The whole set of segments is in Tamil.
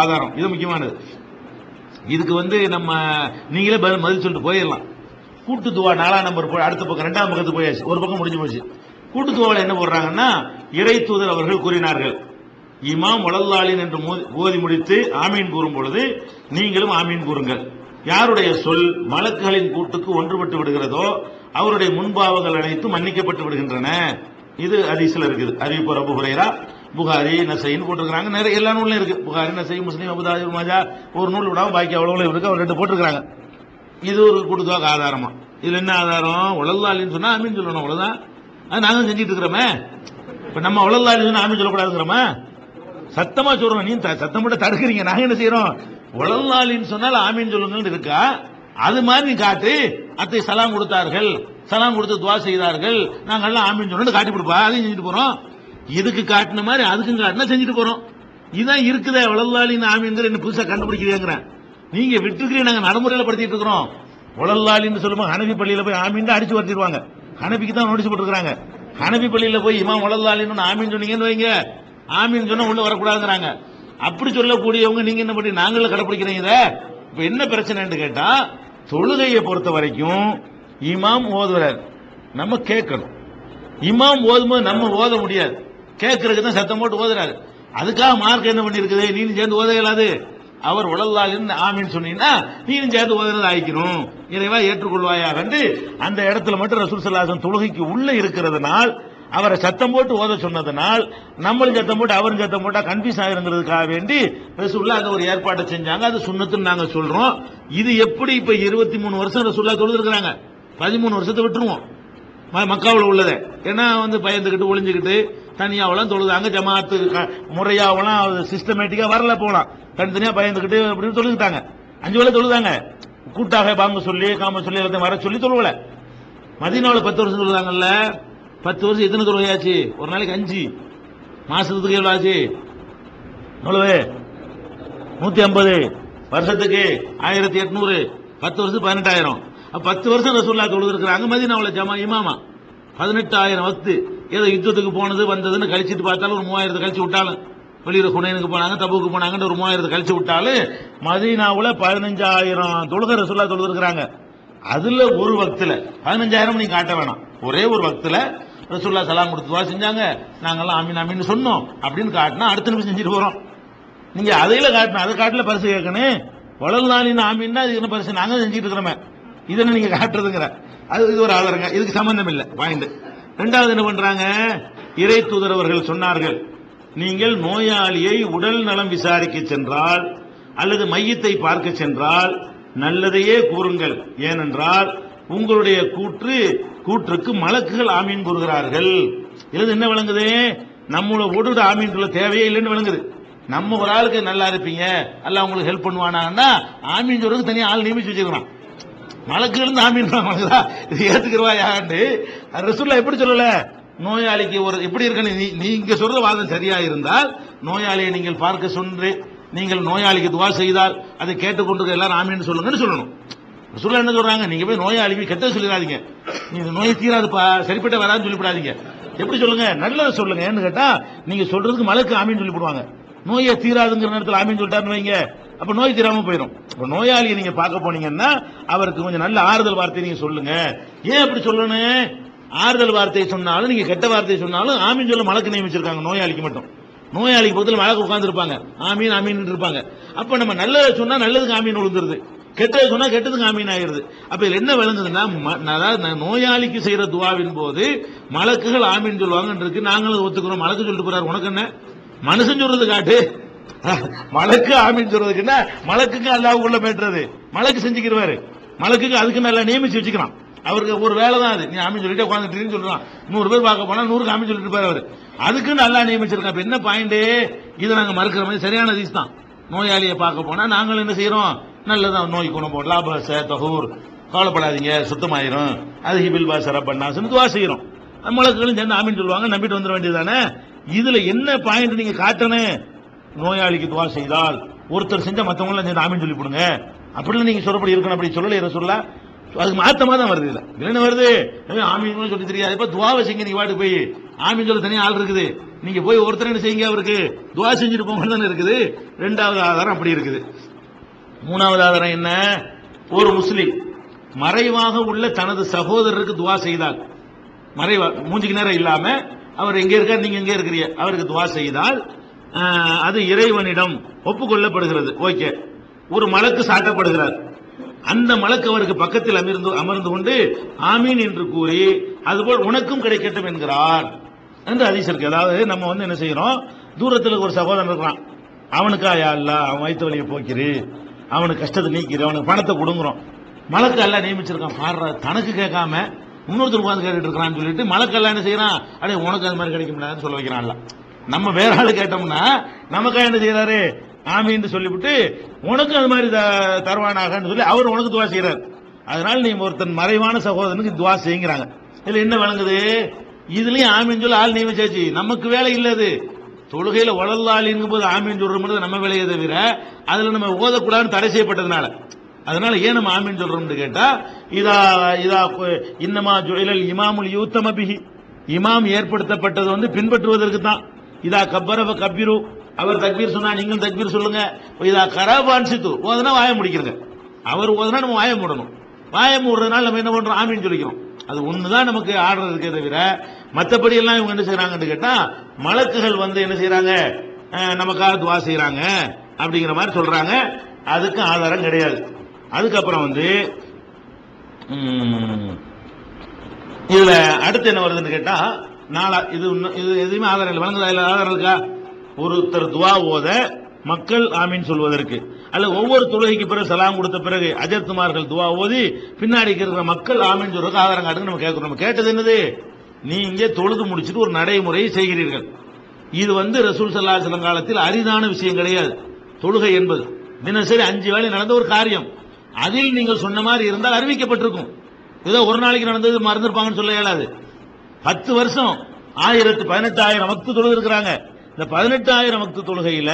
ஆதாரம். இது முக்கியமானது. இதுக்கு வந்து நம்ம நீங்களே பதில் பதில் சொல்லிட்டு போயிடலாம். கூட்டுத்துவா நாலாம் நம்பர் போய் அடுத்த பக்கம் ரெண்டாம் பக்கத்துக்கு போயாச்சு. ஒரு பக்கம் முடிஞ்சு போச்சு. கூட்டுத்துவாவில் என்ன போடுறாங்கன்னா இறை தூதர் அவர்கள் கூறினார்கள். இமாம் வளல்லாளின் என்று ஓதி முடித்து ஆமீன் கூறும் பொழுது நீங்களும் ஆமீன் கூறுங்கள். யாருடைய சொல் மலக்குகளின் கூட்டுக்கு ஒன்றுபட்டு விடுகிறதோ அவருடைய முன்பாவங்கள் அனைத்தும் மன்னிக்கப்பட்டு விடுகின்றன. இது அதிசல இருக்குது. அறிவிப்பு ரபு ஹுரைரா. புகாரி நசைன்னு போட்டிருக்காங்க நிறைய எல்லா நூலும் இருக்கு. புகாரி நசை முஸ்லீம் அபுதாஜி மாஜா ஒரு நூல் விடாம பாக்கி அவ்வளவு இருக்கு அவர் ரெண்டு போட்டிருக்கிறாங்க. இது ஒரு கூட்டுத்தொகை ஆதாரமா. இதுல என்ன ஆதாரம்? உழல்லாலின்னு சொன்னா ஆமீன் சொல்லணும் அவ்வளவுதான். அது நாங்களும் செஞ்சுட்டு இருக்கிறோமே. இப்ப நம்ம உலல்லாலி சொன்னா அமீன் சொல்லக்கூடாதுங்கிறோமா? சத்தமா சொல்றோம். நீ த- சத்தம் மட்டும் தடுக்கிறீங்க. நாங்க என்ன செய்யறோம்? உழல்லாலின்னு சொன்னால் ஆமீன் சொல்லுங்கன்னு இருக்கா? அது மாதிரி நீ காட்டு. அத்தை சலாம் கொடுத்தார்கள். சலாம் கொடுத்து துவா செய்தார்கள். நாங்கள்லாம் ஆமீன் சொல்லணும்னு காட்டி கொடுப்பா. அதையும் செஞ்சுட்டு போறோம். இதுக்கு காட்டின மாதிரி அதுக்கும் காட்டினா செஞ்சுட்டு போறோம். இதுதான் இருக்குதே உலல்லாலின்னு ஆமீன்கிற என்ன புதுசாக கண்டுபிடிக்கிறேங்கிறேன். நீங்க விட்டுருக்கிறீங்க நாங்கள் நடைமுறையில் படுத்திட்டு இருக்கிறோம். உலல்லாலின்னு சொல்லும்போது ஹனபி பள்ளியில் போய் ஆமீன் அடிச்சு வரட்டிடுவாங்க ஹனபிக்கு தான் நோட்டீஸ் போட்டுருக்காங்க ஹனபி பள்ளியில் போய் இமாம் உலல்லாலின்னு ஆமீன் சொன்னீங்கன்னு வைங்க. ஆமீன் சொன்னால் உள்ள வரக்கூடாதுங்கிறாங்க. அப்படி சொல்லக்கூடியவங்க நீங்க என்ன பண்ணி நாங்களும் கடைப்பிடிக்கிறீங்க இப்போ இப்ப என்ன பிரச்சனைன்னு கேட்டா தொழுகையை பொறுத்த வரைக்கும் இமாம் ஓதுவரர் நம்ம கேட்கணும். இமாம் ஓதும்போது நம்ம ஓத முடியாது. கேட்கறதுக்கு தான் சத்தம் போட்டு ஓதுறாரு. அதுக்காக மார்க் என்ன பண்ணிருக்குது? நீனும் சேர்ந்து ஓத இயலாது. அவர் உடல்லாலின்னு ஆமின்னு சொன்னீங்கன்னா நீனும் சேர்ந்து ஓதுறது ஆயிக்கணும் இறைவா ஏற்றுக்கொள்வாயாக என்று அந்த இடத்துல மட்டும் ரசூல் சல்லாசன் தொழுகைக்கு உள்ளே இருக்கிறதுனால் அவரை சத்தம் போட்டு ஓத சொன்னதுனால் நம்மளும் சத்தம் போட்டு அவரும் சத்தம் போட்டா கன்ஃபியூஸ் ஆகிருங்கிறதுக்காக வேண்டி ரசூல்லா அந்த ஒரு ஏற்பாட்டை செஞ்சாங்க. அது சுண்ணத்துன்னு நாங்க சொல்றோம். இது எப்படி இப்ப இருபத்தி மூணு வருஷம் ரசூல்லா தொழுதுருக்காங்க பதிமூணு வருஷத்தை விட்டுருவோம். ம- உள்ளதை. ஏன்னா வந்து பயந்துக்கிட்டு ஒளிஞ்சுக்கிட்டு தனியாவெல்லாம் தொழுதாங்க ஜமாத்து க- முறையாவெல்லாம் சிஸ்டமேட்டிக்காக வரல போகலாம் தனித்தனியாக பயந்துக்கிட்டு அப்படின்னு தொழுதுட்டாங்க அஞ்சு வேலை தொழுதாங்க கூட்டாக பாங்க சொல்லி காம சொல்லி எல்லாத்தையும் வர சொல்லி தொழுவல மதினாவுல பத்து வருஷம் தொழுதாங்கல்ல பத்து வருஷம் எத்தனை தொழுகையாச்சு ஒரு நாளைக்கு அஞ்சு. மாசத்துக்கு எவ்வளோ ஆச்சு? எவ்வளவு நூற்றி ஐம்பது. வருஷத்துக்கு ஆயிரத்தி எட்நூறு. பத்து வருஷத்துக்கு பதினெட்டாயிரம். பத்து வருஷம் ரசூல்லா தொழுது இருக்கிறாங்க மதினாவுல ஜமா இமாமா. பதினெட்டாயிரம் வத்து ஏதோ யுத்தத்துக்கு போனது வந்ததுன்னு கழிச்சிட்டு பார்த்தாலும் ஒரு மூவாயிரத்தை கழிச்சு விட்டாலும். வெளியூர் குனையனுக்கு போனாங்க தபுக்கு போனாங்கன்னு ஒரு மூவாயிரத்தை கழிச்சு விட்டாலும் மதீனாவில் பதினஞ்சாயிரம் தொழுகை ரசுல்லா தொழுது இருக்கிறாங்க ஒரு வக்துல பதினஞ்சாயிரம் நீங்கள் காட்ட வேணாம். ஒரே ஒரு வக்துல ரசுல்லா சலாம் கொடுத்துவா செஞ்சாங்க. நாங்கெல்லாம் அமீன் அமீன் சொன்னோம். அப்படின்னு காட்டினா அடுத்த நிமிஷம் செஞ்சுட்டு போகிறோம் நீங்கள் அதையில காட்டணும் அதை காட்டல பரிசு கேட்கணும். வளல் நாளின் ஆமீன்னா இது என்ன பரிசு? நாங்கள் செஞ்சுட்டு இருக்கிறோமே. இதனை நீங்க காட்டுறதுங்கிற? அது இது ஒரு ஆதாரங்க. இதுக்கு சம்பந்தம் இல்லை. பாயிண்ட். ரெண்டாவது என்ன பண்றாங்க? இறை தூதரவர்கள் சொன்னார்கள் நீங்கள் நோயாளியை உடல் நலம் விசாரிக்க சென்றால் அல்லது மையத்தை பார்க்க சென்றால் நல்லதையே கூறுங்கள். ஏனென்றால் உங்களுடைய கூற்று கூற்றுக்கு மலக்குகள் ஆமீன் கூறுகிறார்கள். இது என்ன விளங்குது? நம்மளோட உடல் ஆமீன் சொல்ல தேவையே இல்லைன்னு விளங்குது. நம்ம ஒரு ஆளுக்கு நல்லா இருப்பீங்க. அல்ல உங்களுக்கு ஹெல்ப் பண்ணுவானாங்கன்னா ஆமீன் சொல்றதுக்கு தனியாக ஆள் நியமிச்சு வச்சுக்கிறான் மலக்குகள் ஆமீன் பண்ணுவாங்களா இது ஏத்துக்கிறவா யாண்டு ரசூல்லா எப்படி சொல்லல? நோயாளிக்கு ஒரு எப்படி இருக்கணும் நீ- நீங்க சொல்ற வாதம் சரியா இருந்தால் நோயாளியை நீங்கள் பார்க்க சொன்று நீங்கள் நோயாளிக்கு துவா செய்தால் அதை கேட்டுக்கொண்டு எல்லாரும் ஆமீன்னு சொல்லுங்கன்னு சொல்லணும். ரசூல்லா என்ன சொல்றாங்க? நீங்க போய் நோயாளி போய் கெட்டது சொல்லிடாதீங்க. நீங்க நோய் தீராதுப்பா சரிப்பட்ட வராதுன்னு சொல்லிவிடாதீங்க. எப்படி சொல்லுங்க? நல்லதை சொல்லுங்க ஏன்னு கேட்டா நீங்க சொல்றதுக்கு மலக்கு ஆமீன் சொல்லிவிடுவாங்க. நோயை தீராதுங்கிற நேரத்தில் ஆமீன் சொல்லிட்டாருன்னு வைங்க. அப்ப நோய் தீராம போயிடும் இப்ப நோயாளியை நீங்க பார்க்க போனீங்கன்னா அவருக்கு கொஞ்சம் நல்ல ஆறுதல் வார்த்தை நீங்க சொல்லுங்க. ஏன் அப்படி சொல்லணும் ஆறுதல் வார்த்தையை சொன்னாலும் நீங்க கெட்ட வார்த்தை சொன்னாலும் ஆமீன் சொல்ல மலக்கு நியமிச்சிருக்காங்க நோயாளிக்கு மட்டும். நோயாளிக்கு பக்கத்தில் மழை உட்காந்துருப்பாங்க ஆமீன் ஆமீன் இருப்பாங்க அப்ப நம்ம நல்லதை சொன்னா நல்லதுக்கு ஆமீன் விழுந்துருது கெட்டது சொன்னா கெட்டதுக்கு ஆமீன் ஆயிடுது. அப்ப இதுல என்ன விளங்குதுன்னா ம- அதாவது நோயாளிக்கு செய்யற துவாவின் போது மலக்குகள் ஆமீன் சொல்லுவாங்கன்றது நாங்களும் ஒத்துக்கிறோம். மலக்கு சொல்லிட்டு போறாரு. உனக்கு என்ன? மனுஷன் சொல்றது காட்டு. மலக்கு ஆமீன் சொல்றதுக்கு என்ன? மலக்குக்கு அல்லாஹ் உள்ள மேட்டுறது மலக்கு செஞ்சுக்கிறவாரு மலக்குங்க அதுக்கு நல்லா நியமிச்சு வச்சுக்கிறான் அவருக்கு ஒரு வேலை தான் அது. நீ ஆமீன் சொல்லிட்டு உட்காந்துட்டு சொல்றான். நூறு பேர் பார்க்க போனா நூறுக்கு ஆமீன் சொல்லிட்டு இருப்பாரு அவரு. அதுக்கு நல்லா நியமிச்சிருக்கோம் என்ன பாயிண்ட் இதை நாங்க மறுக்கிற மாதிரி சரியான ரீஸ் தான். நோயாளியை பார்க்க போனா நாங்கள் என்ன செய்யறோம்? நல்லதான் நோய் குணம் போடலாம் லாபச தகூர் கவலைப்படாதீங்க சுத்தமாயிரும். அது ஹிபில் பாசர பண்ணாசுன்னு துவா செய்யறோம். மலக்குகளும் சேர்ந்து ஆமீன் சொல்லுவாங்க. நம்பிட்டு வந்துட வேண்டியதானே இதுல என்ன பாயிண்ட் நீங்க காட்டணும்? நோயாளிக்கு துவா செய்தால் ஒருத்தர் செஞ்சால் மற்றவங்களாம் செஞ்சு சேர்ந்து சொல்லி போடுங்க அப்படிலாம் நீங்க சொல்லப்படி இருக்கணும் அப்படி சொல்லல சொல்ல அதுக்கு மாத்தமா தான் வருது இல்லை என்ன வருது? ஆமீன் சொல்லி தெரியாது. இப்ப துவாவை செய்யுங்க நீ வாட்டு போய். ஆமீன் சொல்ல தனியாக ஆள் இருக்குது. நீங்க போய் ஒருத்தர் என்ன செய்யுங்க அவருக்கு? துவா செஞ்சுட்டு போங்க தானே இருக்குது. ரெண்டாவது ஆதாரம் அப்படி இருக்குது. மூணாவது ஆதாரம் என்ன? ஒரு முஸ்லீம் மறைவாக உள்ள தனது சகோதரருக்கு துவா செய்தால் மறைவா மூஞ்சிக்கு நேரம் இல்லாம அவர் எங்க இருக்கார் நீங்க எங்க இருக்கிறீங்க அவருக்கு துவா செய்தால் அது இறைவனிடம் ஒப்புக்கொள்ளப்படுகிறது. ஓகே. ஒரு மலக்கு சாட்டப்படுகிறார். அந்த மலக்கு அவருக்கு பக்கத்தில் அமர்ந்து அமர்ந்து கொண்டு ஆமீன் என்று கூறி அதுபோல் உனக்கும் கிடைக்கட்டும் என்கிறார். என்று ஹதீஸ் இருக்கு. அதாவது நம்ம வந்து என்ன செய்யறோம்? தூரத்தில் ஒரு சகோதரன் இருக்கிறான். அவனுக்கா யா இல்ல அவன் வயிற்று வலியை போக்கிரு. அவனுக்கு கஷ்டத்தை நீக்கிரு. அவனுக்கு பணத்தை கொடுங்குறோம். மலக்கெல்லாம் நியமிச்சிருக்கான். பாடுற தனக்கு கேட்காம இன்னொருத்தர் உட்காந்து கேட்டுட்டு இருக்கிறான்னு சொல்லிட்டு மலக்கெல்லாம் என்ன செய்யறான்? அடே உனக்கு அது மாதிரி கிடைக்க முடியாதுன்னு சொல்ல வைக்கிறான்ல நம்ம வேற ஆள் கேட்டோம்னா நமக்கா என்ன செய்யறாரு ஆமின்னு சொல்லிவிட்டு உனக்கும் அது மாதிரி த- தருவானாகன்னு சொல்லி அவர் உனக்கு துவா செய்கிறார் அதனால நீ ஒருத்தன் மறைவான சகோதரனுக்கு துவா செய்யுங்கிறாங்க. இதுல என்ன வழங்குது இதுலயும் ஆமின்னு சொல்லி ஆள் நியமிச்சாச்சு. நமக்கு வேலை இல்லது தொழுகையில வளர்லாளிங்கும் போது ஆமின்னு சொல்றோம் நம்ம வேலையை தவிர அதுல நம்ம ஓதக்கூடாதுன்னு தடை செய்யப்பட்டதுனால. அதனால ஏன் நம்ம ஆமீன் சொல்றோம்னு கேட்டா இதா இதா இன்னமா ஜுழல் இமாமுல் யூத்தமபிஹி இமாம் ஏற்படுத்தப்பட்டது வந்து பின்பற்றுவதற்கு தான் இதா கப்பரவ கப்பிரு. அவர் தக்பீர் சொன்னா நீங்களும் தக்பீர் சொல்லுங்க. இதா கராபான்சித்து ஓதுனா வாய முடிக்கிறங்க. அவர் ஓதுனா நம்ம வாய மூடணும். வாய மூடுறதுனால நம்ம என்ன பண்றோம்? ஆமின்னு சொல்லிக்கிறோம். அது ஒண்ணுதான் நமக்கு ஆர்டர் இருக்கே தவிர மற்றபடி எல்லாம் இவங்க என்ன செய்யறாங்கன்னு கேட்டா மலக்குகள் வந்து என்ன செய்யறாங்க நமக்காக துவா செய்யறாங்க அப்படிங்கிற மாதிரி சொல்றாங்க. அதுக்கு ஆதாரம் கிடையாது. அதுக்கப்புறம் வந்து இதுல அடுத்து என்ன வருதுன்னு கேட்டா நாளா இது இது எதுவுமே ஆதாரம் இல்லை. வழங்குதா இல்லை ஆதாரம் இருக்கா? ஒருத்தர் துவா ஓத மக்கள் ஆமீன் சொல்வதற்கு. அல்ல ஒவ்வொரு தொழுகைக்கு பிறகு சலாம் கொடுத்த பிறகு அஜர்த்துமார்கள் துவா ஓதி பின்னாடி இருக்கிற மக்கள் ஆமீன் சொல்றதுக்கு ஆதாரம் காட்டுங்க. நம்ம கேட்கிறோம். நம்ம கேட்டது என்னது? நீங்க தொழுது முடிச்சிட்டு ஒரு நடைமுறையை செய்கிறீர்கள். இது வந்து ரசூல் சல்லா சிலம் காலத்தில் அரிதான விஷயம் கிடையாது. தொழுகை என்பது. தினசரி அஞ்சு வேலை நடந்த ஒரு காரியம். அதில் நீங்கள் சொன்ன மாதிரி இருந்தால் அறிவிக்கப்பட்டிருக்கும். ஏதோ ஒரு நாளைக்கு நடந்தது மறந்துருப்பாங்கன்னு சொல்ல இயலாது. பத்து வருஷம். ஆயிரத்து பதினெட்டாயிரம் வக்து தொழுது இருக்கிறாங்க இந்த பதினெட்டாயிரம் வக்து தொழுகையில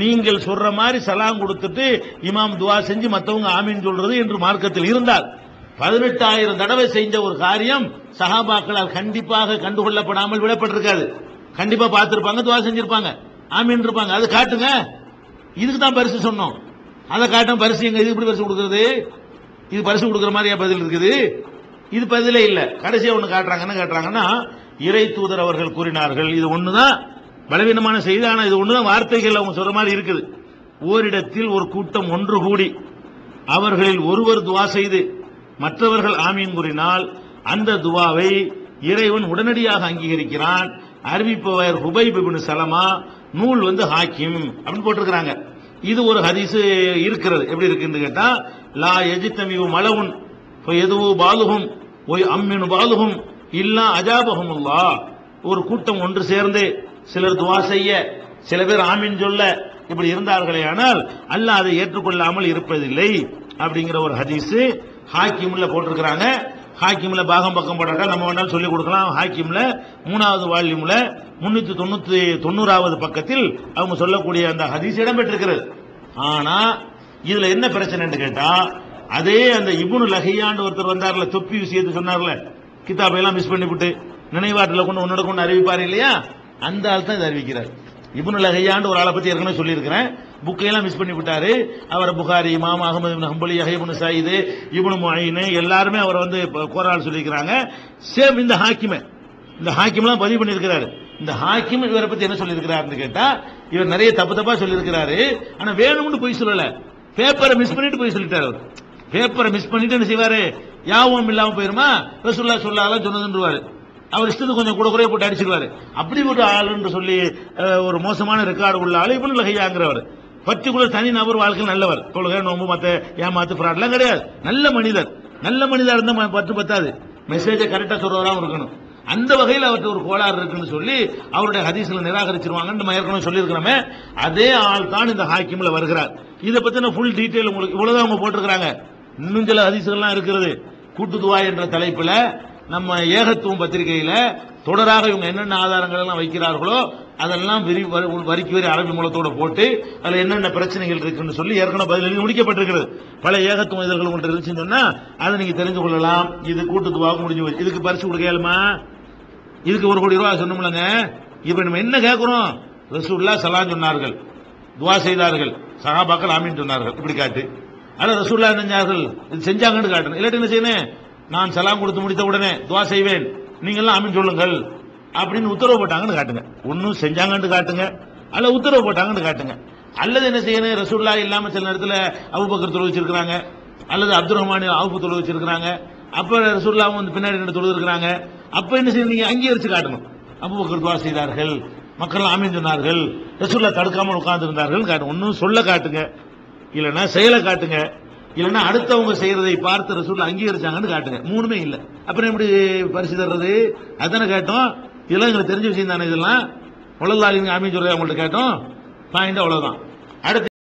நீங்கள் சொல்ற மாதிரி சலாம் கொடுத்துட்டு இமாம் துவா செஞ்சு மற்றவங்க ஆமீன் சொல்றது என்று மார்க்கத்தில் இருந்தால். பதினெட்டாயிரம் தடவை செஞ்ச ஒரு காரியம் சஹாபாக்களால் கண்டிப்பாக கண்டுகொள்ளப்படாமல் விடப்பட்டிருக்காது. கண்டிப்பா பார்த்திருப்பாங்க துவா செஞ்சிருப்பாங்க ஆமீன் இருப்பாங்க. அதை காட்டுங்க. இதுக்கு தான் பரிசு சொன்னோம். அதை காட்டும் பரிசு எங்க இது இப்படி பரிசு கொடுக்கறது? இது பரிசு கொடுக்குற மாதிரியா பதில் இருக்குது? இது பதிலே இல்லை. கடைசியாக ஒன்று காட்டுறாங்கன்னு காட்டுறாங்கன்னா இறை தூதர் அவர்கள் கூறினார்கள் இது ஒன்று தான் பலவீனமான செய்தி ஆனால் இது ஒன்று தான் வார்த்தைகள் அவங்க சொல்கிற மாதிரி இருக்குது. ஓரிடத்தில் ஒரு கூட்டம் ஒன்று கூடி அவர்களில் ஒருவர் துவா செய்து மற்றவர்கள் ஆமீன் கூறினால் அந்த துவாவை இறைவன் உடனடியாக அங்கீகரிக்கிறான். அறிவிப்பவர் ஹுபைப் சலமா நூல் வந்து ஹாக்கிம் அப்படின்னு போட்டிருக்கிறாங்க. இது ஒரு ஹதீஸு இருக்கிறது. எப்படி இருக்குன்னு கேட்டால் லா எஜித்தமிவு மலவுன் எதுவும் பாலுகும் ஒய் அம்மின் பாலுகும் இல்லா அஜாபகும் ஒரு கூட்டம் ஒன்று சேர்ந்து சிலர் துவா செய்ய சில பேர் ஆமீன் சொல்ல இப்படி இருந்தார்களே ஆனால் அல்லாஹ் அதை ஏற்றுக்கொள்ளாமல் இருப்பதில்லை அப்படிங்கிற ஒரு ஹதீஸு ஹாக்கிம்ல போட்டிருக்கிறாங்க. ஹாக்கிம்ல பாகம் பக்கம் போட்டாக்கா நம்ம வேணாலும் சொல்லிக் கொடுக்கலாம். ஹாக்கிம்ல மூணாவது வால்யூம்ல முன்னூத்தி தொண்ணூத்தி தொண்ணூறாவது பக்கத்தில் அவங்க சொல்லக்கூடிய அந்த ஹதீஸ் இடம்பெற்றிருக்கிறது. ஆனா இதுல என்ன பிரச்சனைன்னு கேட்டா அதே அந்த இபுனு லஹியான்னு ஒருத்தர் வந்தார்ல தொப்பி விஷயத்தை சொன்னார்ல கிதாபையெல்லாம் மிஸ் பண்ணிவிட்டு நினைவாட்டில் கொண்டு உன்னோட கொண்டு அறிவிப்பார் இல்லையா? அந்த ஆள் தான் இதை அறிவிக்கிறார். இபுனு லஹையான்னு ஒரு ஆளை பற்றி ஏற்கனவே சொல்லியிருக்கிறேன். புக்கையெல்லாம் மிஸ் பண்ணி விட்டாரு அவர் புகாரி மாமா அகமது இப்னு ஹம்பலி யஹ்யப்னு சாயிது இபுனு முயின் எல்லாருமே அவரை வந்து இப்ப கோரால் சொல்லியிருக்கிறாங்க. சேம் இந்த ஹாக்கிமை இந்த ஹாக்கிம்லாம் பதிவு பண்ணியிருக்கிறாரு. இந்த ஹாக்கிம் இவரை பற்றி என்ன சொல்லியிருக்கிறாருன்னு கேட்டால் இவர் நிறைய தப்பு தப்பாக சொல்லியிருக்கிறாரு. ஆனால் வேணும்னு போய் சொல்லலை. பேப்பரை மிஸ் பண்ணிட்டு போய் சொல்லிட்டார் அவர். பேப்பரை மிஸ் பண்ணிட்டு என்ன செய்வாரு? யாவும் இல்லாம போயிருமா? ரசுல்லா சொல்லாதான் சொன்னதுன்றவாரு. அவர் இஷ்டத்துக்கு கொஞ்சம் கூட குறைய போட்டு அடிச்சிருவாரு அப்படி ஒரு ஆளுன்னு சொல்லி ஒரு மோசமான ரெக்கார்டு உள்ள ஆளு லகையாங்கிறவர் பர்டிகுலர் தனி நபர் வாழ்க்கையில் நல்லவர். தொழுகை நோம்பு மத்த ஏமாத்து ஃப்ராட்லாம் கிடையாது. நல்ல மனிதர். நல்ல மனிதா இருந்தால் பத்து பத்தாது. மெசேஜை கரெக்டாக சொல்றவராகவும் இருக்கணும். அந்த வகையில் அவர்கிட்ட ஒரு கோளாறு இருக்குன்னு சொல்லி அவருடைய ஹதீஸில் நிராகரிச்சிருவாங்கன்னு நம்ம ஏற்கனவே சொல்லியிருக்கிறோமே அதே ஆள் தான் இந்த ஹாக்கிமில் வருகிறார். இதை பற்றின ஃபுல் டீட்டெயில் உங்களுக்கு இவ்வளோதான் அவங்க போட்டிருக்கிறாங்க. இன்னும் சில அதிசயங்கள்லாம் இருக்கிறது கூட்டுதுவா என்ற தலைப்பில் நம்ம ஏகத்துவம் பத்திரிகையில் தொடராக இவங்க என்னென்ன ஆதாரங்கள் எல்லாம் வைக்கிறார்களோ அதெல்லாம் விரி வரிக்கு வரி அரபி மூலத்தோடு போட்டு அதில் என்னென்ன பிரச்சனைகள் இருக்குன்னு சொல்லி ஏற்கனவே பதில் முடிக்கப்பட்டிருக்கிறது. பல ஏகத்துவ இதழ்கள் உங்கள்கிட்ட இருந்துச்சுன்னு சொன்னால் அதை நீங்கள் தெரிந்து கொள்ளலாம். இது கூட்டுத்துவாக முடிஞ்சு போச்சு. இதுக்கு பரிசு கொடுக்க இதுக்கு ஒரு கோடி ரூபா சொன்னோம்லங்க. இப்போ நம்ம என்ன கேட்குறோம் ரசூல்லா சலான் சொன்னார்கள். துவா செய்தார்கள். சகாபாக்கள் ஆமின்னு சொன்னார்கள். இப்படி காட்டு. அல்ல ரசூல்லா என்ன செஞ்சார்கள் இது செஞ்சாங்கன்னு காட்டணும் இல்லாட்டி என்ன செய்யணும் நான் சலாம் கொடுத்து முடித்த உடனே துவா செய்வேன். நீங்கள்லாம் அமின் சொல்லுங்கள். அப்படின்னு உத்தரவு போட்டாங்கன்னு காட்டுங்க. ஒன்றும் செஞ்சாங்கன்னு காட்டுங்க. அல்ல உத்தரவு போட்டாங்கன்னு காட்டுங்க. அல்லது என்ன செய்யணும்? ரசூல்லா இல்லாமல் சில நேரத்தில் அபுபக்கர் தொழில் வச்சிருக்காங்க அல்லது அப்துல் ரஹ்மான் அவுப்பு தொழு அப்போ அப்ப ரசூல்லாவும் வந்து பின்னாடி ரெண்டு தொழு இருக்கிறாங்க. அப்போ என்ன செய்யணும்? நீங்கள் அங்கீகரித்து காட்டணும். அபுபக்கர் துவா செய்தார்கள். மக்கள் ஆமீன் ரசூல்லா தடுக்காமல் உட்கார்ந்து இருந்தார்கள் ஒன்றும் சொல்ல காட்டுங்க. இல்லைன்னா செயலை காட்டுங்க. இல்லைன்னா அடுத்தவங்க செய்யறதை பார்த்து ரசூல் அங்கீகரிச்சாங்கன்னு காட்டுங்க. மூணுமே இல்ல. அப்புறம் எப்படி பரிசு தர்றது அதானே கேட்டோம். இதெல்லாம் எங்களுக்கு தெரிஞ்ச விஷயம் தானே இதெல்லாம்? உலகாளிங்க ஆமீன் அவங்கள்ட்ட கேட்டோம். பாயிண்ட் அவ்வளவுதான். அடுத்து